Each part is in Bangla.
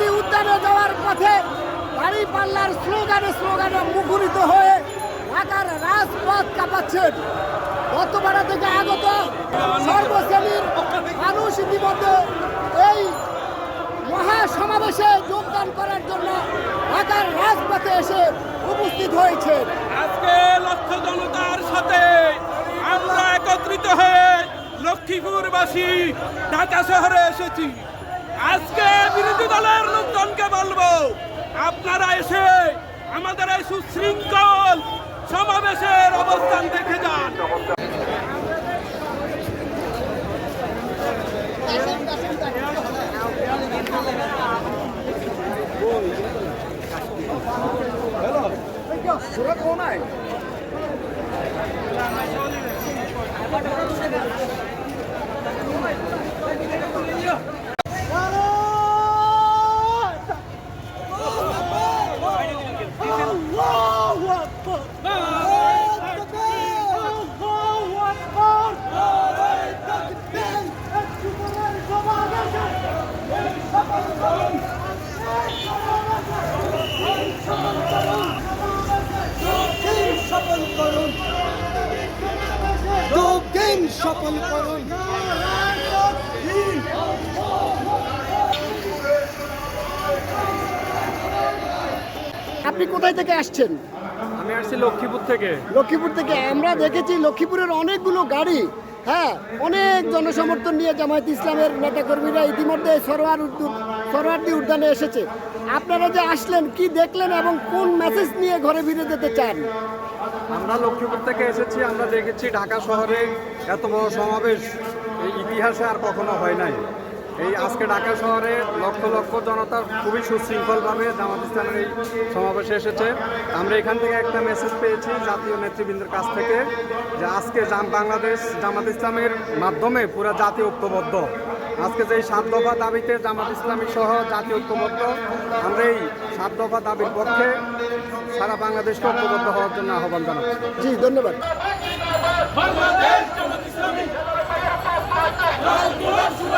জাতীয় উদ্যানে যাওয়ার পথে দাড়ি পাল্লার স্লোগানে স্লোগানে মুখরিত হয়ে ঢাকার রাজপথ কাঁপাচ্ছেন। বর্তমানে থেকে আগত সর্বশ্রেণীর মানুষ ইতিমধ্যে এই মহা সমাবেশে যোগদান করার জন্য ঢাকার রাজপথে এসে উপস্থিত হয়েছে আজকে লক্ষ জনতার সাথে আমরা একত্রিত হয়ে লক্ষ্মীপুরবাসী ঢাকা শহরে এসেছি। আজকে বিরোধী দলের লোকজনকে বলব আপনারা এসে আমাদের এই সুশৃঙ্খল সমাবেশের অবস্থান দেখে যান। সফল করুন যোগদিন সফল করুন আপনি কোথায় থেকে আসছেন? আমি আসছি লক্ষ্মীপুর থেকে। লক্ষ্মীপুর থেকে। আমরা দেখেছি লক্ষ্মীপুরের অনেকগুলো গাড়ি। হ্যাঁ অনেক জনসমর্থন নিয়ে জামায়াত ইসলামের নেতাকর্মীরা ইতিমধ্যে সরোয়ার উদ্যোগ সরোয়ারটি উদ্যানে এসেছে। আপনারা যে আসলেন, কি দেখলেন এবং কোন মেসেজ নিয়ে ঘরে ফিরে যেতে চান? আমরা লক্ষ্মীপুর থেকে এসেছি, আমরা দেখেছি ঢাকা শহরে এত বড় সমাবেশ। ইতিহাসে আর কখনো হয় নাই। এই আজকে ঢাকা শহরে লক্ষ লক্ষ জনতা খুবই সুশৃঙ্খলভাবে জামাত ইসলামের এই সমাবেশে এসেছে। আমরা এখান থেকে একটা মেসেজ পেয়েছি জাতীয় নেতৃবৃন্দের কাছ থেকে যে আজকে জাম বাংলাদেশ জামাত ইসলামের মাধ্যমে পুরো জাতি ঐক্যবদ্ধ। আজকে যে এই সাত দফা দাবিতে জামাত ইসলামী সহ জাতীয় ঐক্যবদ্ধ আমরা এই সাত দফা দাবির পক্ষে সারা বাংলাদেশকে ঐক্যবদ্ধ হওয়ার জন্য আহ্বান জানাচ্ছি। জি ধন্যবাদ।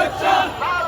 Deutschland!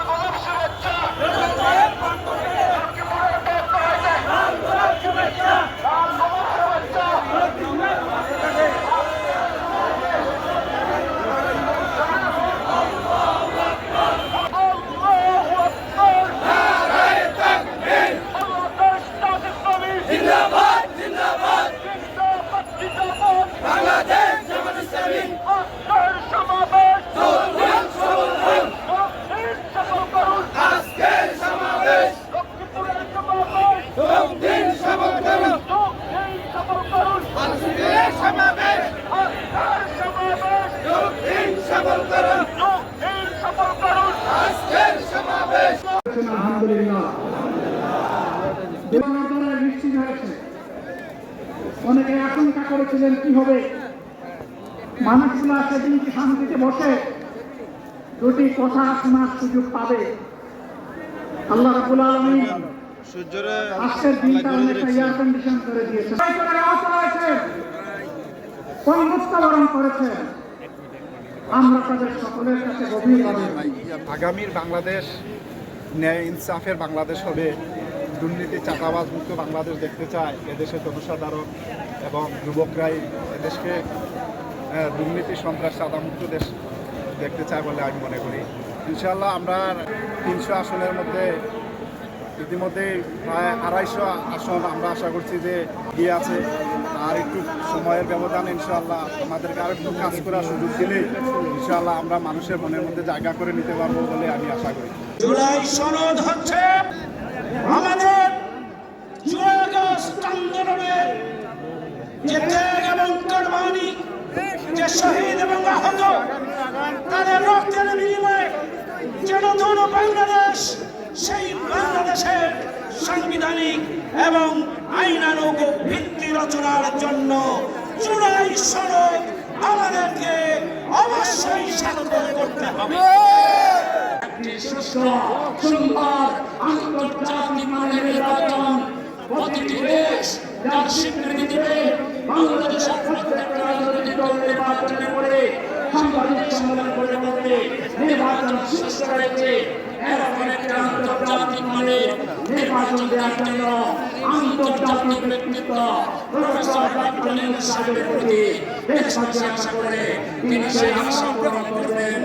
আলহামদুলিল্লাহ। বিমানবন্দরে নিশ্চিত হয়েছে। অনেকে আশঙ্কা করেছিলেন, কি হবে? সেদিন শান্তিতে বসে? দুটি কথা শোনার সুযোগ পাবে। আল্লাহ রাবুল আলমী আজকের দিনটা এয়ার কন্ডিশন করে দিয়েছে করেছে। আমরা তাদের সকলের কাছে গভীরভাবে আগামীর বাংলাদেশ ন্যায় ইনসাফের বাংলাদেশ হবে, দুর্নীতি, চাঁদাবাজ মুক্ত বাংলাদেশ দেখতে চায় এদেশের জনসাধারণ এবং যুবকরাই এদেশকে দুর্নীতি, সন্ত্রাস, চাঁদামুক্ত দেশ দেখতে চায় বলে আমি মনে করি। ইনশাল্লাহ আমরা তিনশো আসনের মধ্যে ইতিমধ্যে প্রায় আড়াইশো আসন আমরা আশা করছি যে গিয়ে আছে। আর একটু সময়ের ব্যবধান ইনশাল্লাহ আমাদেরকে আর একটু কাজ করার সুযোগ দিলে ইনশাল্লাহ আমরা মানুষের মনের মধ্যে জায়গা করে নিতে পারব বলে আমি আশা করি। জুলাই সনদ হচ্ছে আমাদের জুলাই যে ত্যাগ এবং কোরবানি, যে শহীদ এবং আহত, তাদের রক্তের বিনিময়ে যে নতুন বাংলাদেশ, সেই বাংলাদেশের সাংবিধানিক এবং আইনানুগ ভিত্তি রচনার জন্য জুলাই সড়ক আমাদেরকে অবশ্যই স্বাক্ষর করতে হবে। নির্বাচন স্বীকৃতি দিবে আন্তর্জাতিক মানের নির্বাচন দেওয়ার জন্য আন্তর্জাতিক ব্যক্তিত্ব প্রফেসর ডক্টর নিউজ সাহেবের প্রতি দেশবাসী আশা করে তিনি সেই আশা পূরণ করবেন।